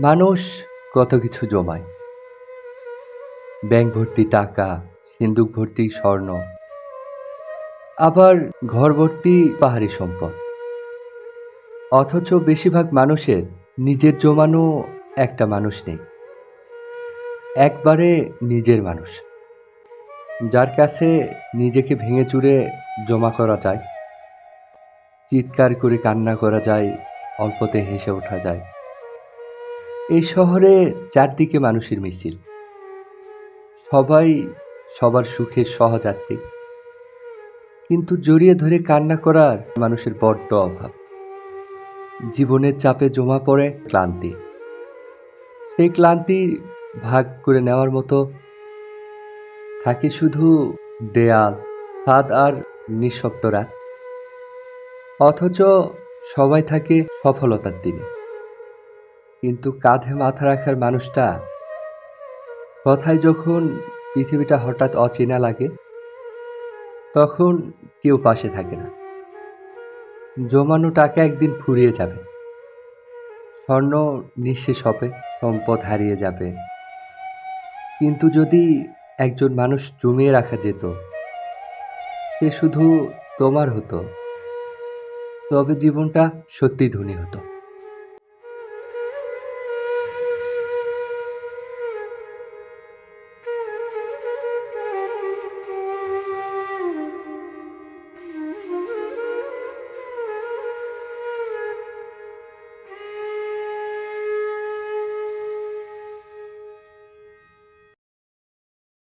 মানুষ কত কিছু জমায়। ব্যাংক ভর্তি টাকা সিন্দুক ভর্তি স্বর্ণ, আবার ঘর ভর্তি পাহাড়ি সম্পদ। অথচ বেশিরভাগ মানুষের নিজের জমানো একটা মানুষ নেই। একবারে নিজের মানুষ। যার কাছে নিজেকে ভেঙে চুরে জমা করা যায়, চিৎকার করে কান্না করা যায়, অল্পতে হেসে ওঠা যায়। এই শহরে চারদিকে মানুষের মিছিল। সবাই সবার সুখে সহযাত্রী। কিন্তু জড়িয়ে ধরে কান্না করার মানুষের বড্ড অভাব। জীবনের চাপে জমা পড়ে ক্লান্তি। সেই ক্লান্তি ভাগ করে নেওয়ার মতো থাকে শুধু দেয়াল, ছাদ আর নিঃশব্দরা অথচ সবাই থাকে সফলতার দিনে। কিন্তু কাঁধে মাথা রাখার মানুষটা। কথায় যখন পৃথিবীটা হঠাৎ অচেনা লাগে, তখন কেউ পাশে থাকে না। জমানো টাকা একদিন ফুরিয়ে যাবে। স্বর্ণ নিঃশেষ হবে, সম্পদ হারিয়ে যাবে। কিন্তু যদি একজন মানুষ জমিয়ে রাখা যেত, সে শুধু তোমার হতো, তবে জীবনটা সত্যি ধনী হতো।